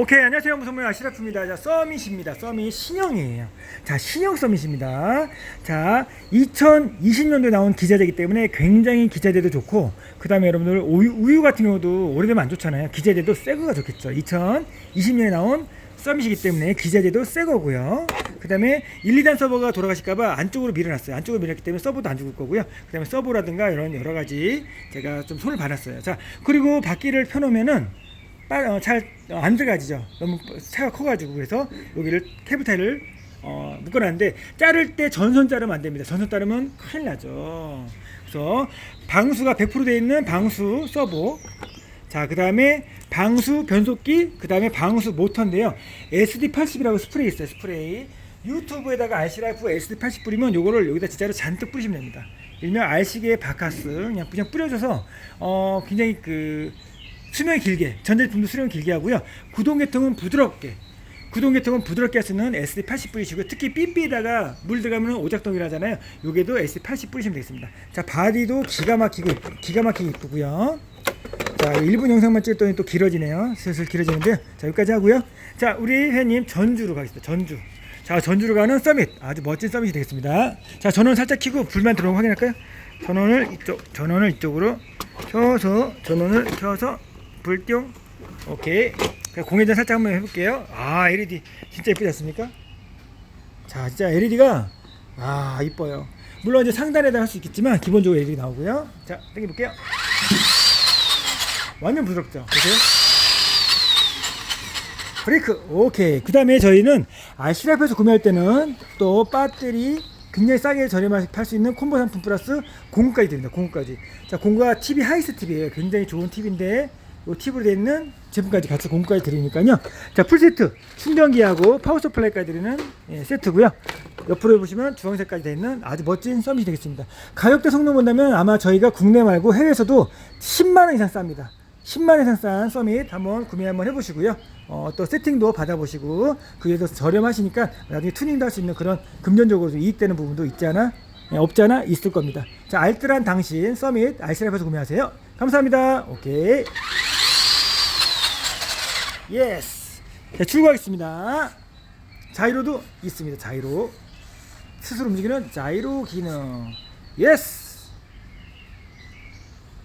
오케이 안녕하세요. 무선물 아시라프입니다. 자 서밋입니다. 서밋 신형이에요. 자 신형 서밋입니다. 자 2020년도에 나온 기자재이기 때문에 굉장히 기자재도 좋고 그 다음에 여러분들 우유, 우유 같은 경우도 오래되면 안 좋잖아요. 기자재도 새 거가 좋겠죠. 2020년에 나온 서밋이기 때문에 기자재도 새 거고요. 그 다음에 1, 2단 서버가 돌아가실까봐 안쪽으로 밀어놨어요. 안쪽으로 밀었기 때문에 서버도 안 죽을 거고요. 그 다음에 서버라든가 이런 여러 가지 제가 좀 손을 받았어요. 자 그리고 바퀴를 펴놓으면은 빨, 어, 잘안 들어가지죠. 너무 차가 커가지고 그래서 여기를 케이블 타이를 어, 묶어놨는데 자를 때 전선 자르면 안 됩니다. 전선 자르면 큰일 나죠. 그래서 방수가 100% 되어 있는 방수 서버. 자, 그 다음에 방수 변속기, 그 다음에 방수 모터인데요. SD80이라고 스프레이 있어요. 스프레이. 유튜브에다가 RC라이프 SD80 뿌리면 요거를 여기다 진짜로 잔뜩 뿌리시면 됩니다. 일명 RC계 바카스 그냥 그냥 뿌려줘서 어 굉장히 그 수명이 길게 전자제품도 수명 길게 하고요. 구동 계통은 부드럽게 구동 계통은 부드럽게 할 수 있는 SD80 뿌리시고요. 특히 삐삐에다가 물 들어가면 오작동이라 하잖아요. 요게도 SD80 뿌리시면 되겠습니다. 자 바디도 기가 막히고 기가 막히게 이쁘고요. 자 1분 영상만 찍었더니 또 길어지네요. 슬슬 길어지는데요. 자 여기까지 하고요. 자 우리 회님 전주로 가겠습니다. 전주. 자 전주로 가는 서밋 아주 멋진 서밋이 되겠습니다. 자 전원 살짝 켜고 불만 들어오고 확인할까요? 전원을 이쪽 전원을 이쪽으로 켜서 전원을 켜서 불뿅. 오케이. 자, 공회전 살짝 한번 해볼게요. 아 LED 진짜 예쁘지 않습니까? 자 진짜 LED가 아 이뻐요. 물론 이제 상단에다 할 수 있겠지만 기본적으로 LED 나오고요. 자 당겨볼게요. 완전 부드럽죠? 보세요 브레이크. 오케이. 그 다음에 저희는 아시라프에서 구매할 때는 또 배터리 굉장히 싸게 저렴하게 팔 수 있는 콤보 상품 플러스 공구까지 드립니다. 공구까지. 자 공구가 TV 하이스 TV예요. 굉장히 좋은 TV인데 이 팁으로 되어 있는 제품까지 같이 공구까지 드리니까요 자 풀세트 충전기하고 파워 서플라이까지 드리는 예, 세트고요 옆으로 보시면 주황색까지 되어 있는 아주 멋진 서밋이 되겠습니다 가격대 성능 본다면 아마 저희가 국내 말고 해외에서도 10만원 이상 쌉니다 10만 이상 싼 서밋 한번 구매 한번 해보시고요. 어, 또 세팅도 받아보시고 그에도 저렴하시니까 나중에 투닝도 할 수 있는 그런 금전적으로 좀 이익되는 부분도 있지 않아? 예, 없지 않아? 있을 겁니다. 자, 알뜰한 당신 서밋 알뜰랩에서 구매하세요. 감사합니다. 오케이. 예스. 자, 출고하겠습니다. 자이로도 있습니다. 자이로. 스스로 움직이는 자이로 기능. 예스.